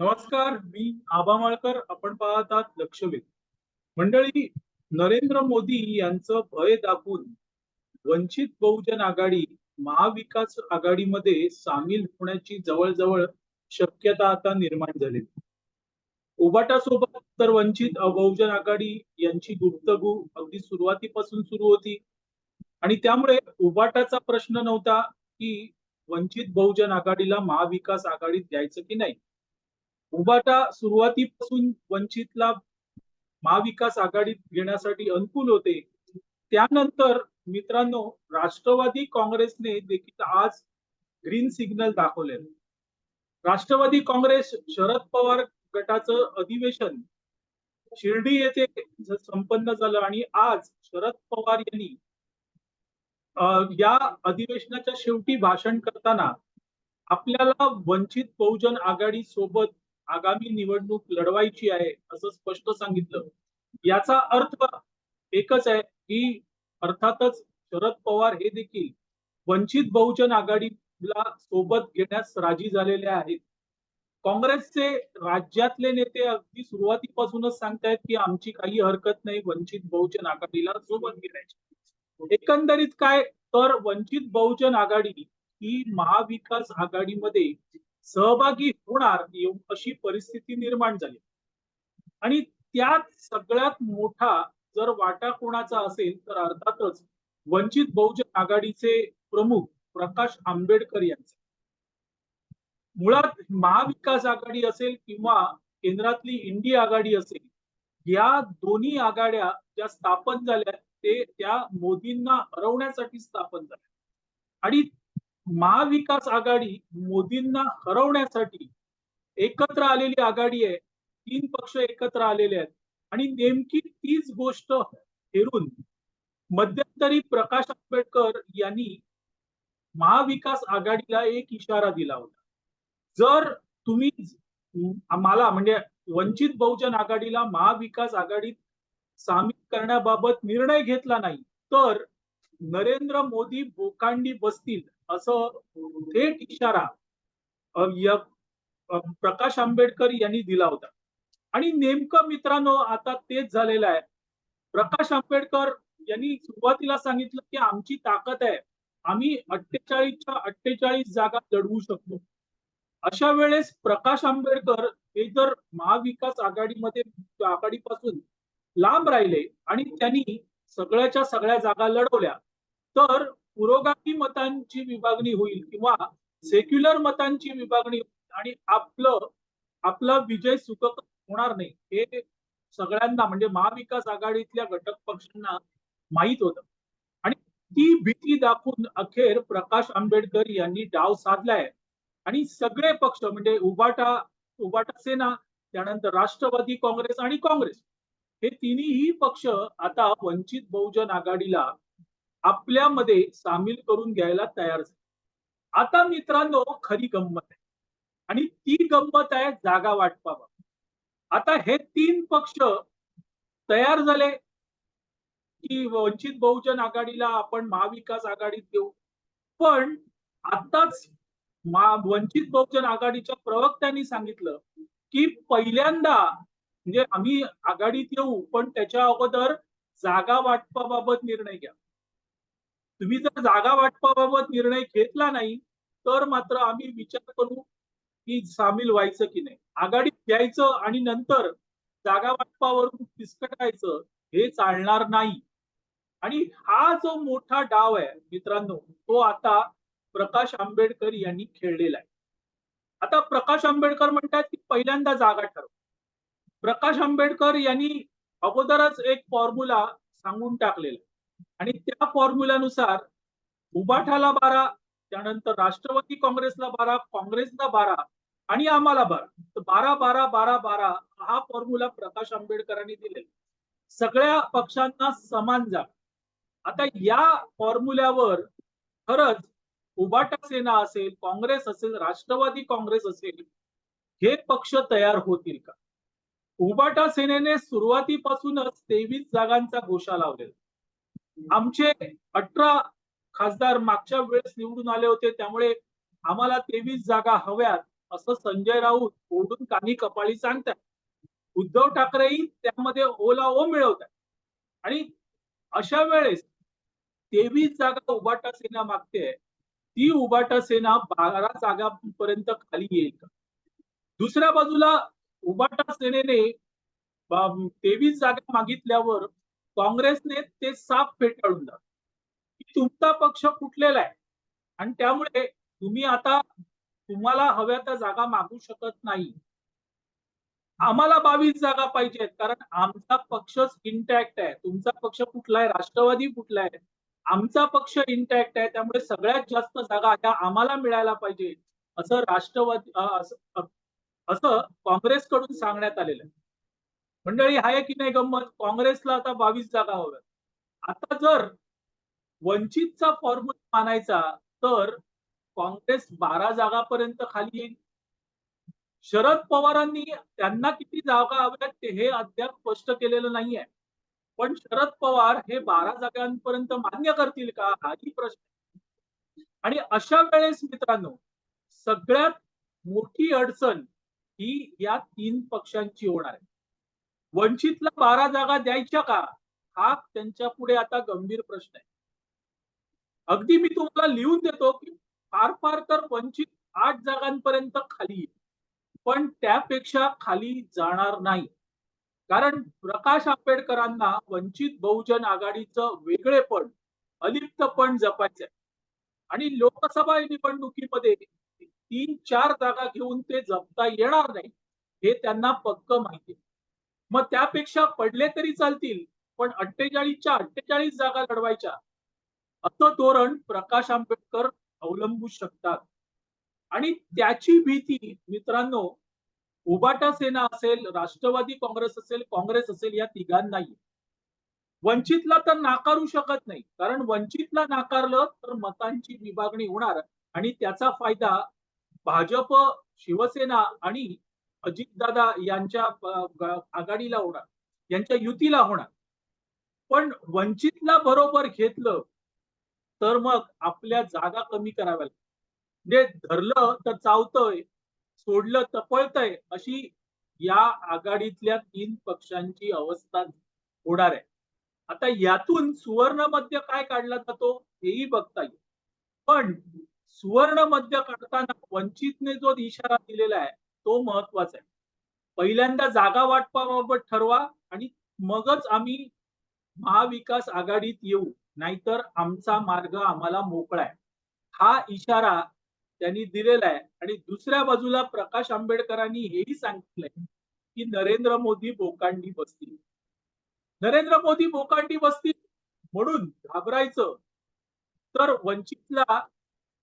नमस्कार मी आबा माळकर. आपण पाहतात लक्ष लक्षवेध. मंडळी नरेंद्र मोदी यांचं भय दाखवून वंचित बहुजन आघाडी महाविकास आघाडीमध्ये सामील होण्याची जवळजवळ शक्यता आता निर्माण झाली उबाटा सोबत तर वंचित बहुजन आघाडी यांची गुप्तगू अगदी सुरुवातीपासून सुरू होती. आणि त्यामुळे उबाटाचा प्रश्न नव्हता की वंचित बहुजन आघाडीला महाविकास आघाडीत द्यायचं की नाही. उबाटा सुरुवातीपासून वंचितला महाविकास आघाडीत घेण्यासाठी अनुकूल होते. त्यानंतर मित्रांनो राष्ट्रवादी काँग्रेसने देखील आज ग्रीन सिग्नल दाखवले राष्ट्रवादी काँग्रेस शरद पवार गटाचं अधिवेशन शिर्डी येथे संपन्न झालं आणि आज शरद पवार यांनी या अधिवेशनाच्या शेवटी भाषण करताना आपल्याला वंचित बहुजन आघाडी सोबत आगामी निवडणूक लढवायची आहे असं स्पष्ट सांगितलं. याचा अर्थ एकच आहे की अर्थातच शरद पवार हे देखील वंचित बहुजन आघाडीला सोबत घेण्यास राजी झालेले आहेत. काँग्रेसचे राज्यातले नेते अगदी सुरुवातीपासूनच सांगतायत की आमची काही हरकत नाही वंचित बहुजन आघाडीला सोबत घेण्याची. एकंदरीत काय? तर वंचित बहुजन आघाडी ही महाविकास आघाडीमध्ये सहभागी होणार अशी परिस्थिती निर्माण झाली. आणि त्यात सगळ्यात मोठा जर वाटा कोणाचा असेल तर अर्थातच वंचित बहुजन आघाडीचे प्रमुख प्रकाश आंबेडकर यांचा. मुळात महाविकास आघाडी असेल किंवा केंद्रातली इंडी आघाडी असेल या दोन्ही आघाड्या ज्या स्थापन झाल्या ते त्या मोदींना हरवण्यासाठी स्थापन झाल्या. आणि महाविकास आघाडी मोदींना हरवण्यासाठी एकत्र आलेली आघाडी आहे तीन पक्ष एकत्र आलेले आहेत आणि नेमकी तीच गोष्ट हेरून मध्यंतरी प्रकाश आंबेडकर यांनी महाविकास आघाडीला एक इशारा दिला होता. जर तुम्ही मला म्हणजे वंचित बहुजन आघाडीला महाविकास आघाडीत सामील करण्याबाबत निर्णय घेतला नाही तर नरेंद्र मोदी बोकांडी बसतील. असं थेट इशारा प्रकाश आंबेडकर यांनी दिला होता. आणि नेमकं मित्रांनो आता तेच झालेलं आहे. प्रकाश आंबेडकर यांनी सुरुवातीला सांगितलं की आमची ताकद आहे. आम्ही अठ्ठेचाळीसच्या अठ्ठेचाळीस जागा लढवू शकतो. अशा वेळेस प्रकाश आंबेडकर हे जर महाविकास आघाडीमध्ये आघाडीपासून लांब राहिले आणि त्यांनी सगळ्याच्या सगळ्या जागा लढवल्या तर पुरोगामी मतांची विभागणी होईल किंवा सेक्युलर मतांची विभागणी होईल आणि आपलं आपला विजय सुखक होणार नाही हे सगळ्यांना म्हणजे महाविकास आघाडीतल्या घटक पक्षांना माहीत होतं. आणि ती भीती दाखवून अखेर प्रकाश आंबेडकर यांनी डाव साधलाय. आणि सगळे पक्ष म्हणजे उबाटा उबाटा सेना त्यानंतर राष्ट्रवादी काँग्रेस आणि काँग्रेस हे तिन्ही पक्ष आता वंचित बहुजन आघाडीला आपल्यामध्ये सामील करून घ्यायला तयार झाले. आता मित्रांनो खरी गंमत आहे. आणि ती गंमत आहे जागा वाटपावर आता हे तीन पक्ष तयार झाले की वंचित बहुजन आघाडीला आपण महाविकास आघाडीत घेऊ पण आताच वंचित बहुजन आघाडीच्या प्रवक्त्यांनी सांगितलं की पहिल्यांदा म्हणजे आम्ही आघाडीत येऊ पण त्याच्या अगोदर जागा वाटपाबाबत निर्णय घ्या. तुम्ही जर जागा वाटपाबाबत निर्णय घेतला नाही तर मात्र आम्ही विचार करू की सामील व्हायचं की नाही. आघाडीत घ्यायचं आणि नंतर जागा वाटपावरून फिसकटायचं हे चालणार नाही. आणि हा जो मोठा डाव आहे मित्रांनो तो आता प्रकाश आंबेडकर यांनी खेळलेला आहे. आता प्रकाश आंबेडकर म्हणतात की पहिल्यांदा जागा ठरव. प्रकाश आंबेडकर यांनी अगोदरच एक फॉर्म्युला सांगून टाकलेला आहे. आणि त्या फॉर्म्युल्यानुसार उबाठाला बारा त्यानंतर राष्ट्रवादी काँग्रेसला बारा काँग्रेसला बारा आणि आम्हाला बारा. तर बारा बारा बारा बारा हा फॉर्म्युला प्रकाश आंबेडकरांनी दिलेला सगळ्या पक्षांना समान जागा आता या फॉर्म्युल्यावर खरंच उबाटा सेना असेल काँग्रेस असेल राष्ट्रवादी काँग्रेस असेल हे पक्ष तयार होतील का? उबाटा सेनेने सुरुवातीपासूनच तेवीस जागांचा घोषा लावलेला आमचे अठरा खासदार मागच्या वेळेस निवडून आले होते त्यामुळे आम्हाला तेवीस जागा हव्यात असं संजय राऊत ओढून कानी कपाळी सांगतात. उद्धव ठाकरेही त्यामध्ये ओला ओ मिळवतात. आणि अशा वेळेस तेवीस जागा उबाटा सेना मागते ती उबाटा सेना बारा जागापर्यंत खाली येईल का? दुसऱ्या बाजूला उबाटा सेनेने तेवीस जागा मागितल्यावर काँग्रेसने ते साफ फेटाळून की तुमचा पक्ष फुटलेला आहे. आणि त्यामुळे तुम्ही आता तुम्हाला हव्या त्या जागा मागू शकत नाही. आम्हाला बावीस जागा पाहिजेत. कारण आमचा पक्षच इंटॅक्ट आहे. तुमचा पक्ष कुठला आहे राष्ट्रवादी कुठला आहे आमचा पक्ष इंटॅक्ट आहे. त्यामुळे सगळ्यात जास्त जागा त्या आम्हाला मिळायला पाहिजे असं राष्ट्रवादी असं असं काँग्रेसकडून सांगण्यात आलेलं आहे. मंडळी आहे की नाही गंमत? काँग्रेसला आता बावीस जागा हव्यात. आता जर वंचितचा फॉर्म्युला मानायचा तर काँग्रेस बारा जागापर्यंत खाली येईल. शरद पवारांनी त्यांना किती जागा हव्यात हे अद्याप स्पष्ट केलेलं नाहीये. पण शरद पवार हे बारा जागांपर्यंत मान्य करतील का हाही प्रश्न आणि अशा वेळेस मित्रांनो सगळ्यात मोठी अडचण ही या तीन पक्षांची होणार आहे. वंचितला बारा जागा द्यायच्या का? हा त्यांच्या पुढे आता गंभीर प्रश्न आहे. अगदी मी तुम्हाला लिहून देतो की फार फार तर वंचित आठ जागांपर्यंत खाली येईल. पण त्यापेक्षा खाली जाणार नाही. कारण प्रकाश आंबेडकरांना वंचित बहुजन आघाडीचं वेगळेपण अलिप्तपण जपायचंय. आणि लोकसभा निवडणुकीमध्ये तीन चार जागा घेऊन ते जपता येणार नाही हे त्यांना पक्क माहिती मग त्यापेक्षा पडले तरी चालतील पण अठ्ठेचाळीसच्या अठ्ठेचाळीस जागा लढवायच्या असं धोरण प्रकाश आंबेडकर अवलंबू शकतात. आणि त्याची भीती मित्रांनो उबाटा सेना असेल राष्ट्रवादी काँग्रेस असेल काँग्रेस असेल या तिघांनाही. वंचितला तर नाकारू शकत नाही कारण वंचितला नाकारलं तर मतांची विभागणी होणार आणि त्याचा फायदा भाजप शिवसेना आणि अजितदादा यांच्या आघाडीला होणार यांच्या युतीला होणार. पण वंचितला बरोबर घेतलं तर मग आपल्या जागा कमी कराव्या म्हणजे धरलं तर चावतंय सोडलं तर पळतंय अशी या आघाडीतल्या तीन पक्षांची अवस्था होणार आहे. आता यातून सुवर्ण मध्य काय काढला जातो हेही बघता येईल. पण सुवर्ण मध्य काढताना वंचितने जो इशारा दिलेला आहे तो महत्त्वाचा आहे. पहिल्यांदा जागा वाटपाबाबत ठरवा आणि मगच आम्ही महाविकास आघाडीत येऊ नाहीतर आमचा मार्ग आम्हाला मोकळा आहे. हा इशारा त्यांनी दिलेला आहे आणि दुसऱ्या बाजूला प्रकाश आंबेडकरांनी हेही सांगितलंय की नरेंद्र मोदी बोकांडी बसतील. नरेंद्र मोदी बोकांडी बसतील म्हणून घाबरायचं तर वंचितला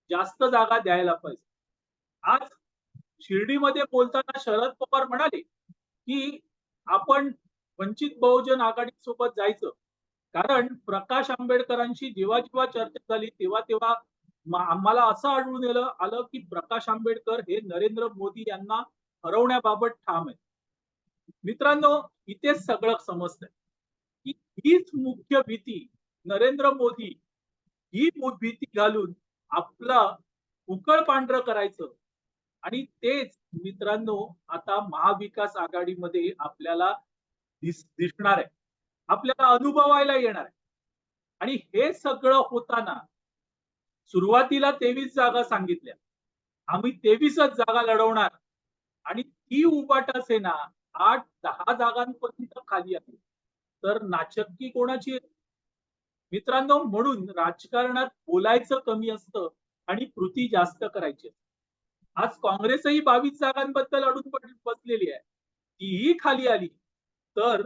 जास्त जागा द्यायला पाहिजे. आज शिर्डीमध्ये बोलताना शरद पवार म्हणाले की आपण वंचित बहुजन आघाडी सोबत जायचं. कारण प्रकाश आंबेडकरांशी जेव्हा जेव्हा चर्चा झाली तेव्हा तेव्हा आम्हाला असं आढळून येलं आलं की प्रकाश आंबेडकर हे नरेंद्र मोदी यांना हरवण्याबाबत ठाम आहे मित्रांनो इथे सगळं समजतंय की हीच मुख्य भीती नरेंद्र मोदी ही भीती घालून आपलं उकळ पांढरं करायचं आणि तेच मित्रांनो आता महाविकास आघाडीमध्ये आपल्याला दिस दिसणार आहे. आपल्याला अनुभवायला येणार आहे. आणि हे सगळं होताना सुरुवातीला तेवीस जागा सांगितल्या. आम्ही तेवीसच जागा लढवणार. आणि ती उपाटा सेना आठ दहा जागांपर्यंत खाली आहे तर नाचक्की कोणाची मित्रांनो म्हणून राजकारणात बोलायचं कमी असतं आणि कृती जास्त करायची आज काँग्रेसही बावीस जागांबद्दल अडून बसलेली आहे. तीही खाली आली. तर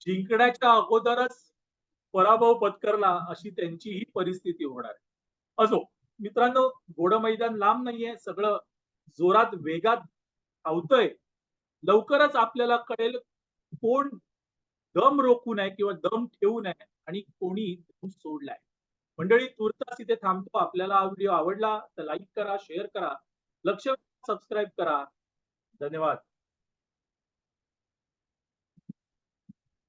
जिंकण्याच्या अगोदरच पराभव पत्करला अशी त्यांची ही परिस्थिती होणार आहे. असो मित्रांनो घोड मैदान लांब नाहीये. सगळं जोरात वेगात धावतंय. लवकरच आपल्याला कळेल कोण दम रोखू नये किंवा दम ठेवू नये आणि कोणी सोडलाय मंडळी तुर्तास इथे थांबतो. आपल्याला हा व्हिडिओ आवडला तर लाईक करा शेअर करा. लक्ष सबस्क्राईब करा. धन्यवाद.